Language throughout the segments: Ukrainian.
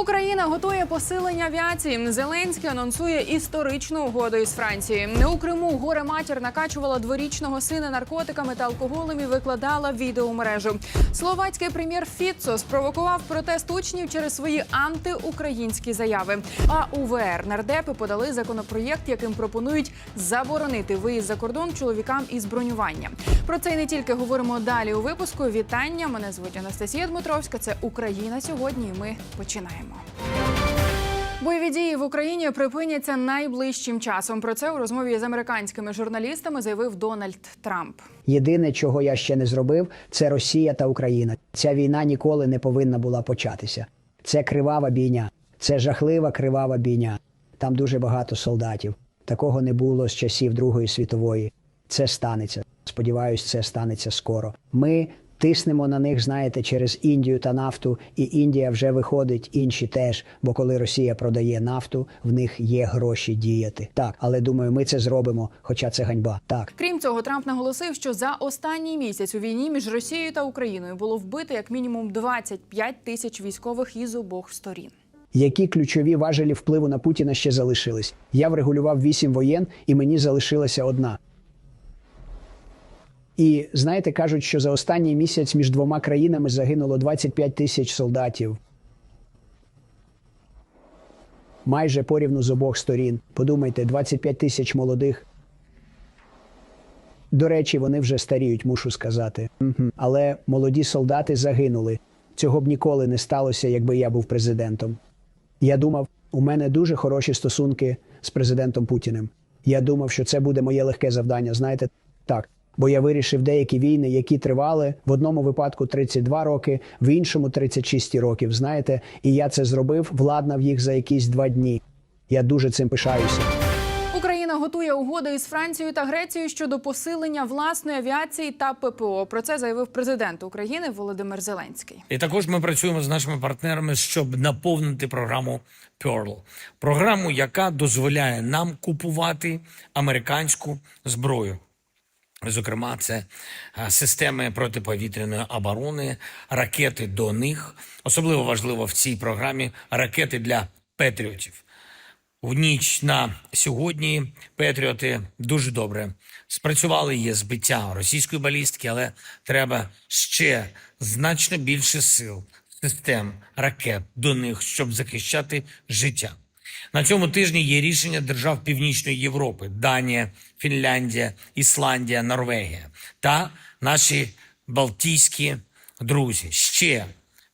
Україна готує посилення авіації. Зеленський анонсує історичну угоду із Францією. У Криму горе матір накачувала дворічного сина наркотиками та алкоголем і викладала відео мережу. Словацький прем'єр Фіцо спровокував протест учнів через свої антиукраїнські заяви. А УВР нардепи подали законопроєкт, яким пропонують заборонити виїзд за кордон чоловікам із бронювання. Про це і не тільки говоримо далі у випуску. Вітання! Мене звуть Анастасія Дмитровська. Це Україна сьогодні. і Ми починаємо. Бойові дії в Україні припиняться найближчим часом. Про це у розмові з американськими журналістами заявив Дональд Трамп. Єдине, чого я ще не зробив, це Росія та Україна. Ця війна ніколи не повинна була початися. Це кривава бійня, це жахлива кривава бійня. Там дуже багато солдатів. Такого не було з часів Другої світової. Це станеться. Сподіваюсь, це станеться скоро. Ми тиснемо на них, знаєте, через Індію та нафту, і Індія вже виходить, інші теж. Бо коли Росія продає нафту, в них є гроші діяти. Так, але думаю, ми це зробимо, хоча це ганьба. Так. Крім цього, Трамп наголосив, що за останній місяць у війні між Росією та Україною було вбито як мінімум 25 тисяч військових із обох сторін. Які ключові важелі впливу на Путіна ще залишились? Я врегулював вісім воєн, і мені залишилася одна. І знаєте, кажуть, що за останній місяць між двома країнами загинуло 25 тисяч солдатів. Майже порівну з обох сторін. Подумайте, 25 тисяч молодих. До речі, вони вже старіють, мушу сказати. Але молоді солдати загинули. Цього б ніколи не сталося, якби я був президентом. Я думав, у мене дуже хороші стосунки з президентом Путіним. Я думав, що це буде моє легке завдання. Знаєте, так. Бо я вирішив деякі війни, які тривали в одному випадку 32 роки, в іншому 36 років. Знаєте, і я це зробив, владнав їх за якісь два дні. Я дуже цим пишаюся. Україна готує угоди із Францією та Грецією щодо посилення власної авіації та ППО. Про це заявив президент України Володимир Зеленський. І також ми працюємо з нашими партнерами, щоб наповнити програму Pearl. програму, яка дозволяє нам купувати американську зброю. Зокрема, це е, системи протиповітряної оборони, ракети до них. Особливо важливо в цій програмі ракети для патріотів. В ніч на сьогодні Петріоти дуже добре спрацювали. Є збиття російської балістики, але треба ще значно більше сил, систем, ракет до них, щоб захищати життя. На цьому тижні є рішення держав Північної Європи: Данія, Фінляндія, Ісландія, Норвегія та наші Балтійські друзі. Ще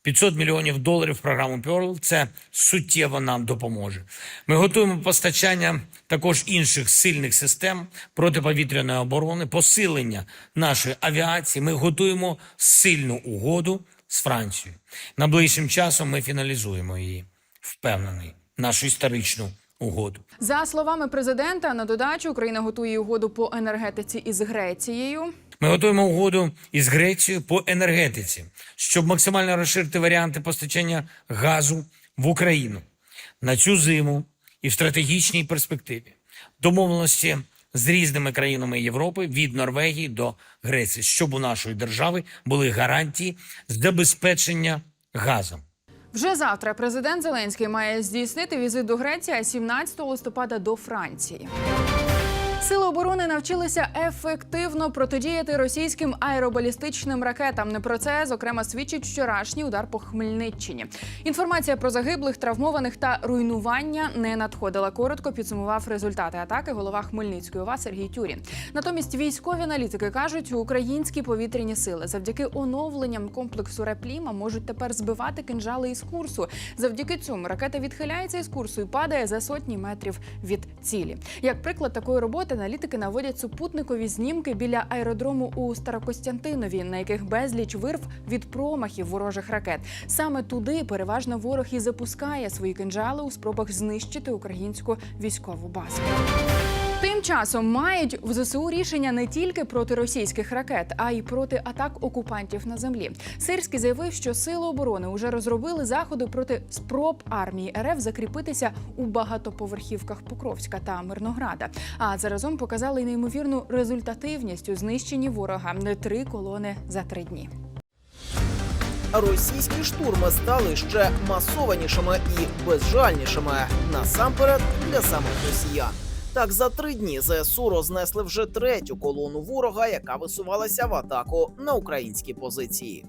500 мільйонів доларів програму Pearl – це суттєво нам допоможе. Ми готуємо постачання також інших сильних систем протиповітряної оборони, посилення нашої авіації. Ми готуємо сильну угоду з Францією. Найближчим часом ми фіналізуємо її. Впевнений, нашу історичну угоду. За словами президента, на додачу Україна готує угоду по енергетиці із Грецією. Ми готуємо угоду із Грецією по енергетиці, щоб максимально розширити варіанти постачання газу в Україну на цю зиму і в стратегічній перспективі. Домовленості з різними країнами Європи від Норвегії до Греції, щоб у нашої держави були гарантії забезпечення газом. Вже завтра президент Зеленський має здійснити візит до Греції, а 17 листопада до Франції. Сили оборони навчилися ефективно протидіяти російським аеробалістичним ракетам. Не про це зокрема свідчить вчорашній удар по Хмельниччині. Інформація про загиблих, травмованих та руйнування не надходила. Коротко підсумував результати атаки голова Хмельницької ОВА Сергій Тюрін. Натомість військові аналітики кажуть, українські повітряні сили завдяки оновленням комплексу Репліма можуть тепер збивати кинжали із курсу. Завдяки цьому ракета відхиляється із курсу і падає за сотні метрів від цілі. Як приклад такої роботи, аналітики наводять супутникові знімки біля аеродрому у Старокостянтинові, на яких безліч вирв від промахів ворожих ракет. Саме туди переважно ворог і запускає свої кинжали у спробах знищити українську військову базу. Тим часом мають в ЗСУ рішення не тільки проти російських ракет, а й проти атак окупантів на землі. Сирський заявив, що сили оборони вже розробили заходи проти спроб армії РФ закріпитися у багатоповерхівках Покровська та Мирнограда. А заразом показали й неймовірну результативність у знищенні ворога не три колони за три дні. російські штурми стали ще масованішими і безжальнішими насамперед для самих росіян. Так, за три дні ЗСУ рознесли вже третю колону ворога, яка висувалася в атаку на українські позиції.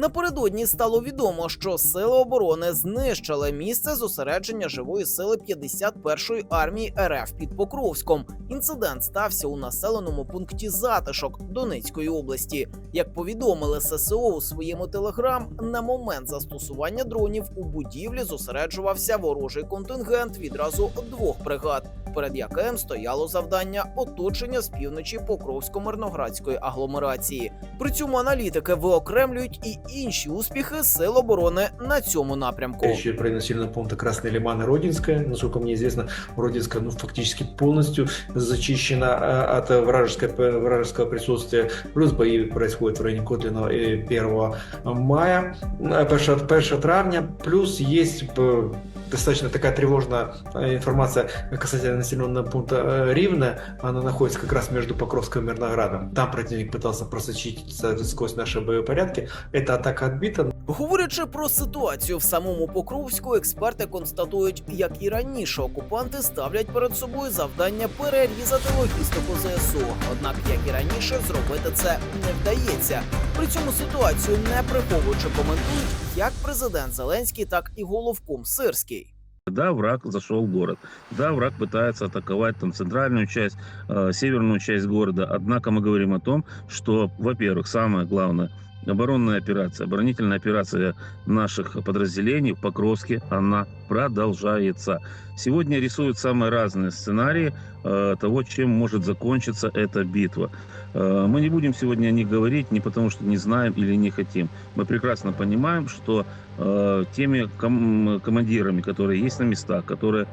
Напередодні стало відомо, що сили оборони знищили місце зосередження живої сили 51-ї армії РФ під Покровськом. Інцидент стався у населеному пункті Затишок Донецької області. Як повідомили ССО у своєму телеграм, на момент застосування дронів у будівлі зосереджувався ворожий контингент відразу двох бригад, перед яким стояло завдання оточення з півночі Покровсько-Мирноградської агломерації. При цьому аналітики виокремлюють і інші успіхи сил оборони на цьому напрямку. Речь про населенные пункты Красный Лиман и Родинская. Насколько мне известно, Родинская ну, фактически полностью зачищена э, от вражеской, вражеского присутствия. Плюс бои происходят в районе Котлино и 1 мая, э, 1, 1 травня. Плюс есть э, достаточно такая тревожная э, информация касательно населенного пункта э, Ривна. Она находится как раз между Покровском и Мирноградом. Там противник пытался просочиться сквозь наши боепорядки. Эта атака отбита, Говорячи про ситуацію в самому Покровську, експерти констатують, як і раніше окупанти ставлять перед собою завдання перерізати логістику ЗСУ. Однак, як і раніше, зробити це не вдається. При цьому ситуацію не приховуючи коментують як президент Зеленський, так і головком Сирський. Да, враг зашел в город. Да, враг пытается атаковать там центральную часть, э, северную часть города. Однако мы говорим о том, что, во-первых, самое главное, оборонная операция, оборонительная операция наших подразделений в Покровске, она продолжается. Сегодня рисуют самые разные сценарии э, того, чем может закончиться эта битва. Э, мы не будем сегодня о них говорить не потому, что не знаем или не хотим. Мы прекрасно понимаем, что э, теми ком- командирами, которые есть на местах, которые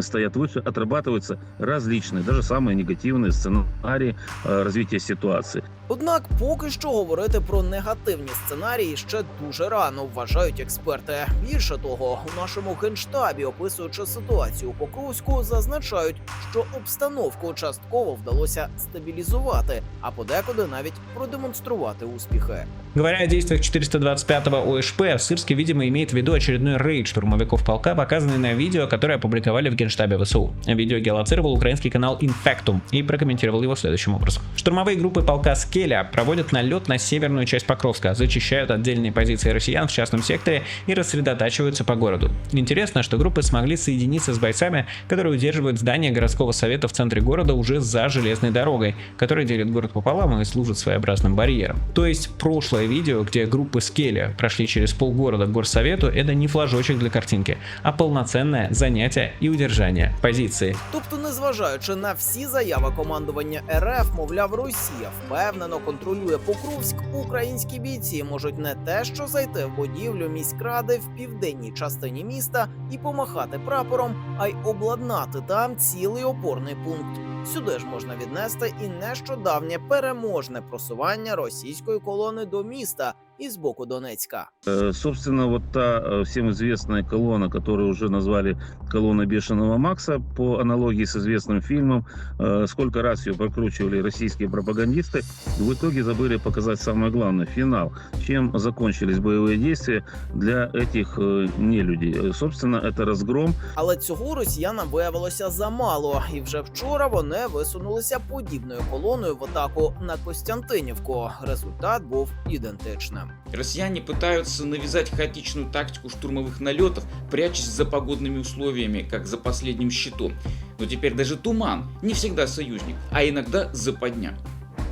стоят выше, отрабатываются различные, даже самые негативные сценарии э, развития ситуации. Однак, поки що говорити про негативні сценарії ще дуже рано, вважають експерти. Більше того, у нашому генштабі, описуючи ситуацію у Покровську, зазначають, що обстановку частково вдалося стабілізувати, а подекуди навіть продемонструвати успіхи. Говоря о действиях 425-го ОШП, Сырский, видимо, имеет в виду очередной рейд штурмовиков полка, показанный на видео, которое опубликовали в генштабе ВСУ. Видео геолоцировал украинский канал Infectum и прокомментировал его следующим образом. Штурмовые группы полка Скеля проводят налет на северную часть Покровска, зачищают отдельные позиции россиян в частном секторе и рассредотачиваются по городу. Интересно, что группы смогли соединиться с бойцами, которые удерживают здание городского совета в центре города уже за железной дорогой, которая делит город пополам и служит своеобразным барьером. То есть прошлое видео, где группы Скеля прошли через полгорода к горсовету, это не флажочек для картинки, а полноценное занятие и удержание позиции. Тобто, незважаючи на всі заяви командування РФ, мовляв, Росія впевнено контролює Покровськ, українські бійці можуть не те, що зайти в будівлю міськради в південній частині міста і помахати прапором, а й обладнати там цілий опорний пункт. Сюди ж можна віднести і нещодавнє переможне просування російської колони до міста із боку Донецька. Э, Собственно, вот та э, всем известная колонна, которую уже назвали колонна Бешеного Макса по аналогии с известным фильмом, э, сколько раз ее прокручивали российские пропагандисты, в итоге забыли показать самое главное – финал. Чем закончились боевые действия для этих э, нелюдей. Э, Собственно, это разгром Але цього росіянам виявилося замало, і вже вчора вони висунулися подібною колоною в атаку на Костянтинівку. Результат був ідентичним. Россияне пытаются навязать хаотичную тактику штурмовых налетов, прячась за погодными условиями, как за последним щитом. Но теперь даже туман не всегда союзник, а иногда западня.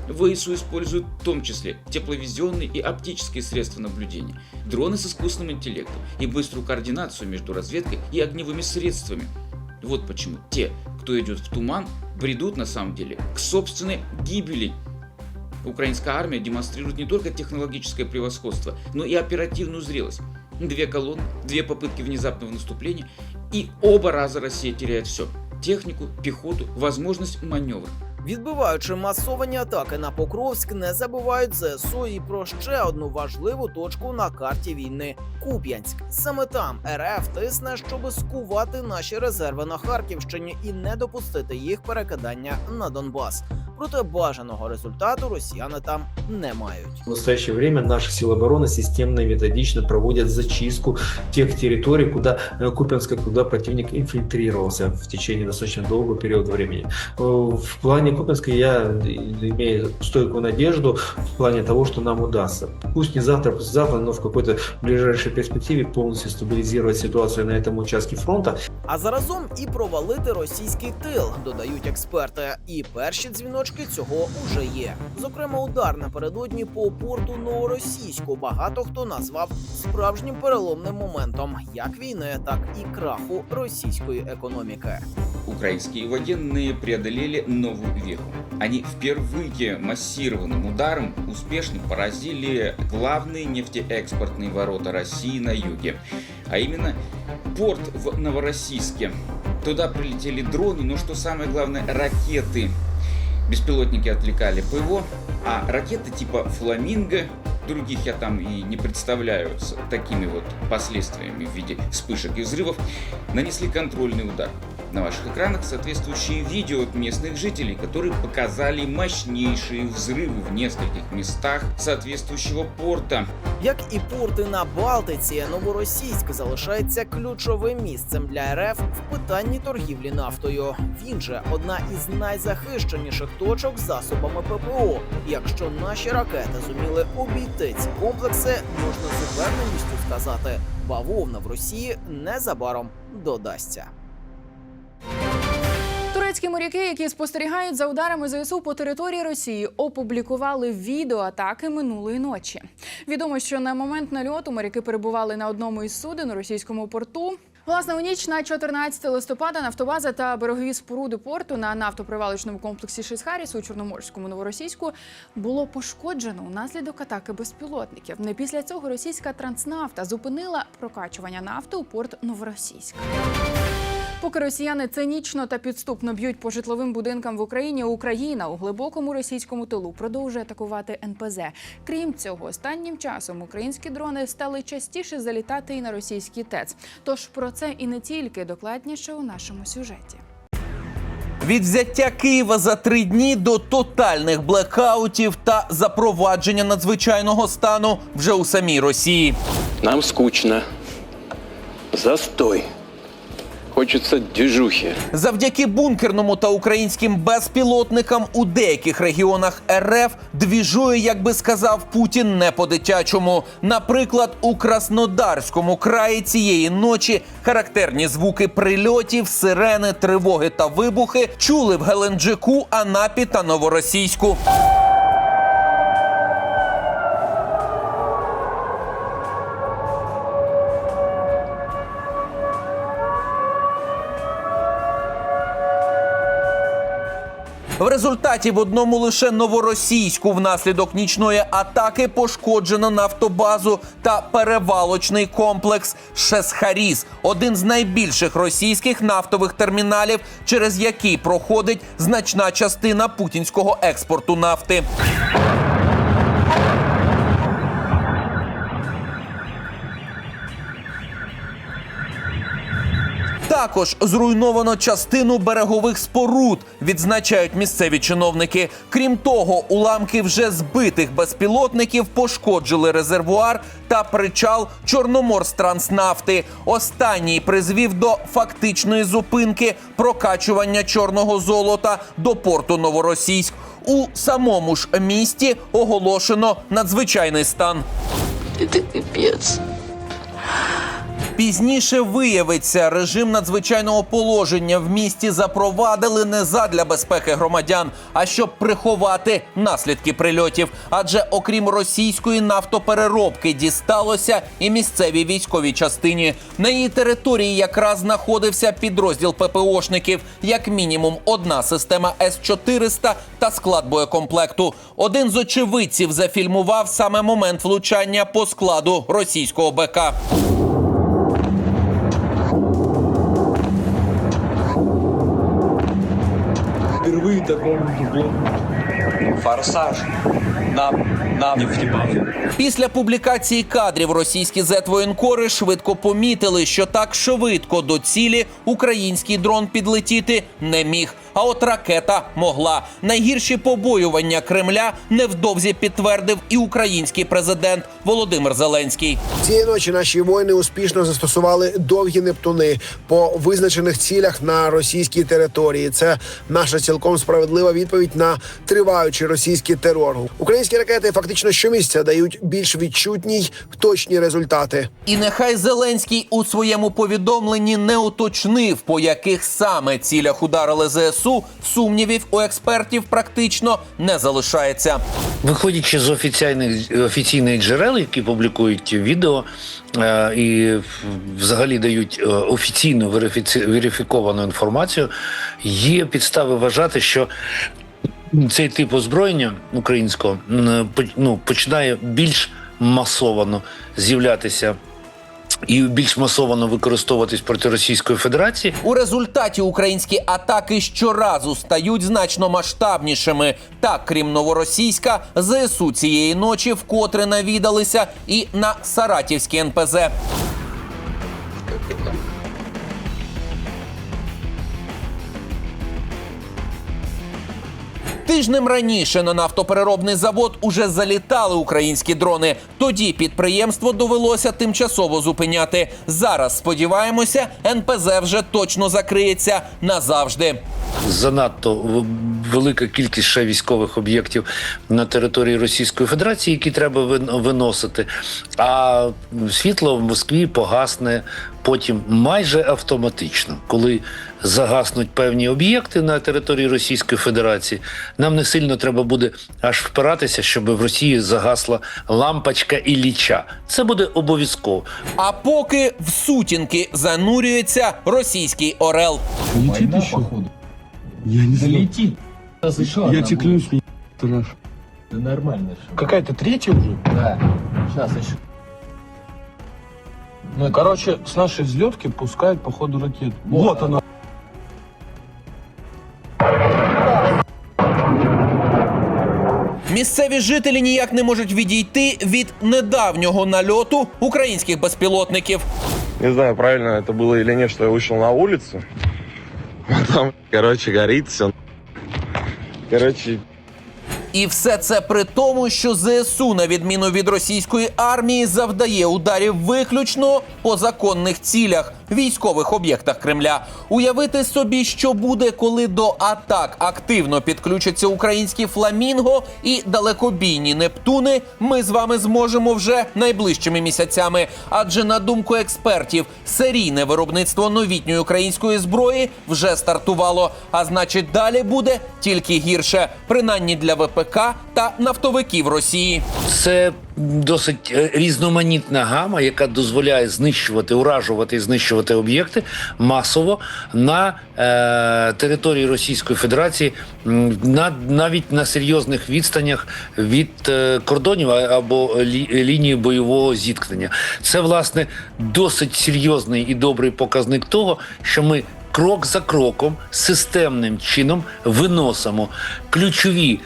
ВСУ используют в том числе тепловизионные и оптические средства наблюдения, дроны с искусственным интеллектом и быструю координацию между разведкой и огневыми средствами. Вот почему те, кто идет в туман, бредут на самом деле к собственной гибели. Украинская армия демонстрирует не только технологическое превосходство, но и оперативную зрелость. Две колонны, две попытки внезапного наступления, и оба раза Россия теряет все. Технику, пехоту, возможность маневра. Відбиваючи масовані атаки на Покровськ, не забувають ЗСУ і про ще одну важливу точку на карті війни Куп'янськ. Саме там РФ тисне, щоби скувати наші резерви на Харківщині і не допустити їх перекидання на Донбас проте бажаного результату росіяни там не мають. В настоящее время наши силы обороны системно и методично проводят зачистку тех территорий, куда э, Купянска, куда противник инфильтрировался в течение достаточно долгого периода времени. Э, В плане Купянска я имею стойкую надежду в плане того, что нам удастся. Пусть не завтра, послезавтра, но в какой-то ближайшей перспективе полностью стабилизировать ситуацию на этом участке фронта А заразом і провалити російський тил, додають експерти. І перші дзвіночки цього уже є. Зокрема, удар напередодні по порту Новоросійську багато хто назвав справжнім переломним моментом як війни, так і краху російської економіки. Украинские военные преодолели новую веху. Они впервые массированным ударом успешно поразили главные нефтеэкспортные ворота России на юге, а именно порт в Новороссийске. Туда прилетели дроны, но что самое главное, ракеты. Беспилотники отвлекали ПВО, а ракеты типа «Фламинго», других я там и не представляю с такими вот последствиями в виде вспышек и взрывов, нанесли контрольный удар. На ваших экранах соответствующие видео от местных жителей, которые показали мощнейшие взрывы в нескольких местах соответствующего порта. Як і порти на Балтиці, Новоросійськ залишається ключовим місцем для РФ в питанні торгівлі нафтою. Він же одна із найзахищеніших точок з засобами ППО. Якщо наші ракети зуміли обійти ці комплекси, можна з упевненістю сказати, бавовна в Росії незабаром додасться. Турецькі моряки, які спостерігають за ударами ЗСУ по території Росії, опублікували відео атаки минулої ночі. Відомо, що на момент нальоту моряки перебували на одному із суден у російському порту. Власне, у ніч на 14 листопада нафтобаза та берегові споруди порту на нафтопривалочному комплексі Шисхаріс у Чорноморському новоросійську було пошкоджено унаслідок атаки безпілотників. Не після цього російська транснафта зупинила прокачування нафти у порт Новоросійськ. Поки росіяни цинічно та підступно б'ють по житловим будинкам в Україні, Україна у глибокому російському тилу продовжує атакувати НПЗ. Крім цього, останнім часом українські дрони стали частіше залітати і на російський ТЕЦ. Тож про це і не тільки докладніше у нашому сюжеті. Від взяття Києва за три дні до тотальних блекаутів та запровадження надзвичайного стану вже у самій Росії. Нам скучно. Застой. Хочется движухи. Завдяки бункерному та українським безпілотникам у деяких регіонах РФ двіжує, як би сказав Путін, не по-дитячому. Наприклад, у Краснодарському краї цієї ночі характерні звуки прильотів, сирени, тривоги та вибухи чули в Геленджику, Анапі та Новоросійську. В результаті в одному лише новоросійську внаслідок нічної атаки пошкоджено нафтобазу та перевалочний комплекс Шесхаріс, один з найбільших російських нафтових терміналів, через який проходить значна частина путінського експорту нафти. Також зруйновано частину берегових споруд, відзначають місцеві чиновники. Крім того, уламки вже збитих безпілотників пошкоджили резервуар та причал Чорноморстранснафти. Останній призвів до фактичної зупинки прокачування чорного золота до порту Новоросійськ. У самому ж місті оголошено надзвичайний стан. Это капец. Пізніше виявиться, режим надзвичайного положення в місті запровадили не задля безпеки громадян, а щоб приховати наслідки прильотів. Адже окрім російської нафтопереробки дісталося і місцевій військовій частині. На її території якраз знаходився підрозділ ППОшників, як мінімум одна система С-400 та склад боєкомплекту. Один з очевидців зафільмував саме момент влучання по складу російського БК. Форсаж. Нам, нам. Після публікації кадрів російські зетвоєнкори швидко помітили, що так швидко до цілі український дрон підлетіти не міг. А от ракета могла. Найгірші побоювання Кремля невдовзі підтвердив і український президент Володимир Зеленський. Цієї ночі наші воїни успішно застосували довгі нептуни по визначених цілях на російській території. Це наша цілком справедлива відповідь на триваючий російський терор. Українські ракети фактично щомісяця дають більш відчутні й точні результати. І нехай Зеленський у своєму повідомленні не уточнив, по яких саме цілях ударили ЗСУ, сумнівів у експертів практично не залишається. Виходячи з офіційних офіційних джерел, які публікують відео е, і взагалі дають е, офіційну верифіці- верифіковану інформацію, є підстави вважати, що цей тип озброєння українського ну, починає більш масовано з'являтися. І більш масовано використовуватись проти Російської Федерації, У результаті українські атаки щоразу стають значно масштабнішими. Так, крім новоросійська, ЗСУ цієї ночі вкотре навідалися і на Саратівській НПЗ. Тижнем раніше на нафтопереробний завод уже залітали українські дрони. Тоді підприємство довелося тимчасово зупиняти. Зараз сподіваємося, НПЗ вже точно закриється назавжди. занадто велика кількість ще військових об'єктів на території Російської Федерації, які треба вин- виносити. А світло в Москві погасне потім майже автоматично, коли загаснуть певні об'єкти на території Російської Федерації. Нам не сильно треба буде аж впиратися, щоб в Росії загасла лампочка і ліча. Це буде обов'язково. А поки в сутінки занурюється російський орел. Летит еще? Я не знаю. Летит. Я тебе клянусь, не это наш. Да нормально. Какая-то третья уже? Да. Сейчас еще. Ну, короче, с нашей взлетки пускают по ходу ракет. Вот, она. Місцеві жителі ніяк не можуть відійти від недавнього нальоту українських безпілотників. Не знаю, правильно это было или нет, что я вышел на улицу. А Там, короче, горит все. Короче, І все це при тому, що ЗСУ, на відміну від російської армії, завдає ударів виключно по законних цілях військових об'єктах Кремля. Уявити собі, що буде, коли до атак активно підключаться українські фламінго і далекобійні Нептуни. Ми з вами зможемо вже найближчими місяцями. Адже на думку експертів, серійне виробництво новітньої української зброї вже стартувало. А значить, далі буде тільки гірше, принаймні для ВПК та нафтовиків Росії. Це досить е, різноманітна гама, яка дозволяє знищувати, уражувати і знищувати об'єкти масово на е, території Російської Федерації, на, навіть на серйозних відстанях від е, кордонів або лі, лінії бойового зіткнення. Це власне досить серйозний і добрий показник того, що ми. Крок за кроком, системним чином виносимо ключові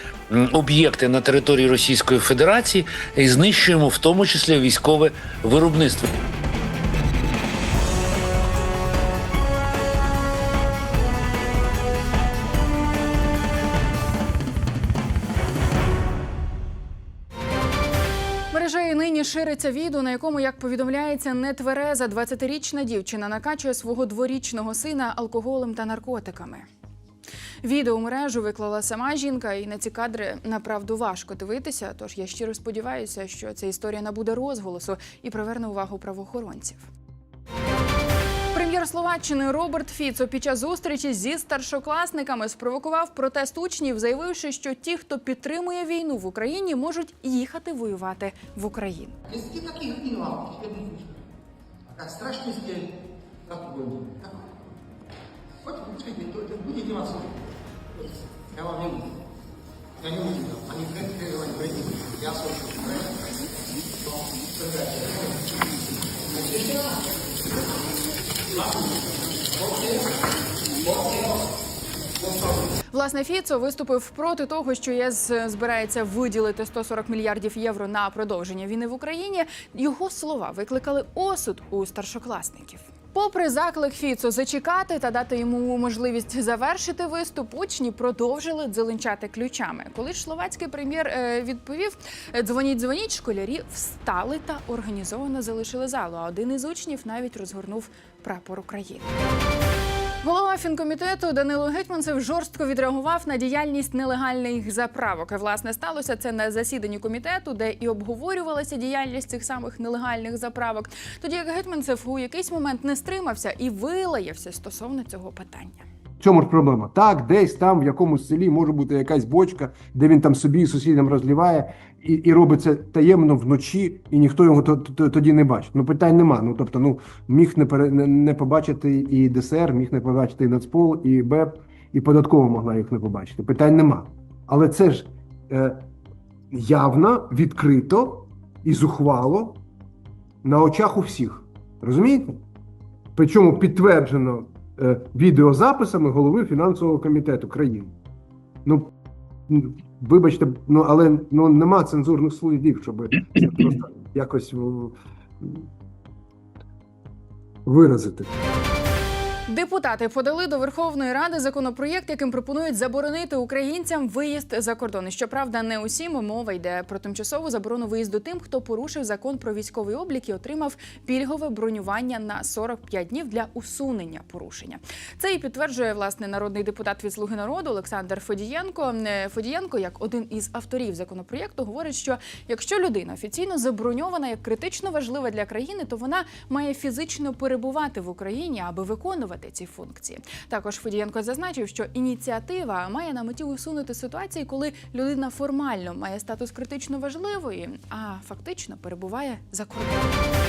об'єкти на території Російської Федерації і знищуємо в тому числі військове виробництво. Мережею нині шириться відео, на якому, як повідомляється, нетвереза 20-річна дівчина накачує свого дворічного сина алкоголем та наркотиками. Відео мережу виклала сама жінка, і на ці кадри направду важко дивитися. Тож я щиро сподіваюся, що ця історія набуде розголосу і приверне увагу правоохоронців. Прем'єр Словаччини Роберт Фіцо під час зустрічі зі старшокласниками спровокував протест учнів, заявивши, що ті, хто підтримує війну в Україні, можуть їхати воювати в Україну. Страшно сделать, как то- то будете деваться? Вот, Я вам не буду. Я не буду. Они говорят, говорят, я слышу. Власне, Фіцо виступив проти того, що ЄС збирається виділити 140 мільярдів євро на продовження війни в Україні. Його слова викликали осуд у старшокласників. Попри заклик Фіцо зачекати та дати йому можливість завершити виступ, учні продовжили дзеленчати ключами. Коли ж словацький прем'єр е, відповів е, дзвоніть, дзвоніть, школярі встали та організовано залишили залу. А один із учнів навіть розгорнув прапор України. Голова фінкомітету Данило Гетьманцев жорстко відреагував на діяльність нелегальних заправок. Власне, сталося це на засіданні комітету, де і обговорювалася діяльність цих самих нелегальних заправок. Тоді як Гетьманцев у якийсь момент не стримався і вилаявся стосовно цього питання. В цьому ж проблема. Так, десь там в якомусь селі може бути якась бочка, де він там собі і сусідам розливає, і, і робить таємно вночі, і ніхто його то- то- тоді не бачить. Ну питань нема. Ну тобто, ну міг не пере, не, побачити і ДСР, міг не побачити і Нацпол, і БЕП, і податкова могла їх не побачити. Питань нема. Але це ж е, явно, відкрито і зухвало на очах у всіх. Розумієте? Причому підтверджено е, відеозаписами голови фінансового комітету країни. Ну, вибачте, ну але ну нема цензурних слідів, щоб це просто якось виразити. Депутати подали до Верховної Ради законопроєкт, яким пропонують заборонити українцям виїзд за кордон. Щоправда, не усім мова йде про тимчасову заборону виїзду тим, хто порушив закон про військовий облік і отримав пільгове бронювання на 45 днів для усунення порушення. Це і підтверджує власне народний депутат від Слуги народу Олександр Федієнко. Е, Федієнко, як один із авторів законопроєкту, говорить, що якщо людина офіційно заброньована як критично важлива для країни, то вона має фізично перебувати в Україні, аби виконувати ці функції. Також Федієнко зазначив, що ініціатива має на меті усунути ситуації, коли людина формально має статус критично важливої, а фактично перебуває за кордоном.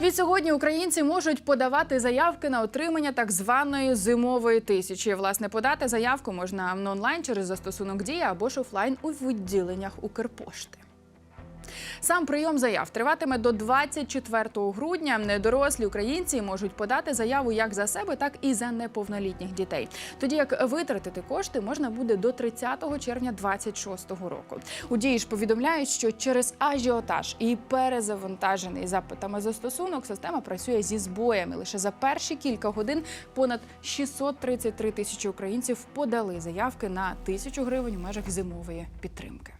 Від сьогодні українці можуть подавати заявки на отримання так званої зимової тисячі. Власне, подати заявку можна онлайн через застосунок Дія або ж офлайн у відділеннях Укрпошти. Сам прийом заяв триватиме до 24 грудня. Дорослі українці можуть подати заяву як за себе, так і за неповнолітніх дітей. Тоді як витратити кошти можна буде до 30 червня 2026 року. У дії ж повідомляють, що через ажіотаж і перезавантажений запитами застосунок система працює зі збоями. Лише за перші кілька годин понад 633 тисячі українців подали заявки на тисячу гривень у межах зимової підтримки.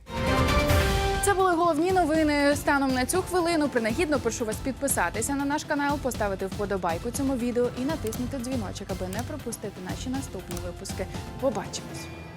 Це були головні новини станом на цю хвилину. Принагідно прошу вас підписатися на наш канал, поставити вподобайку цьому відео і натиснути дзвіночок, аби не пропустити наші наступні випуски. Побачимось.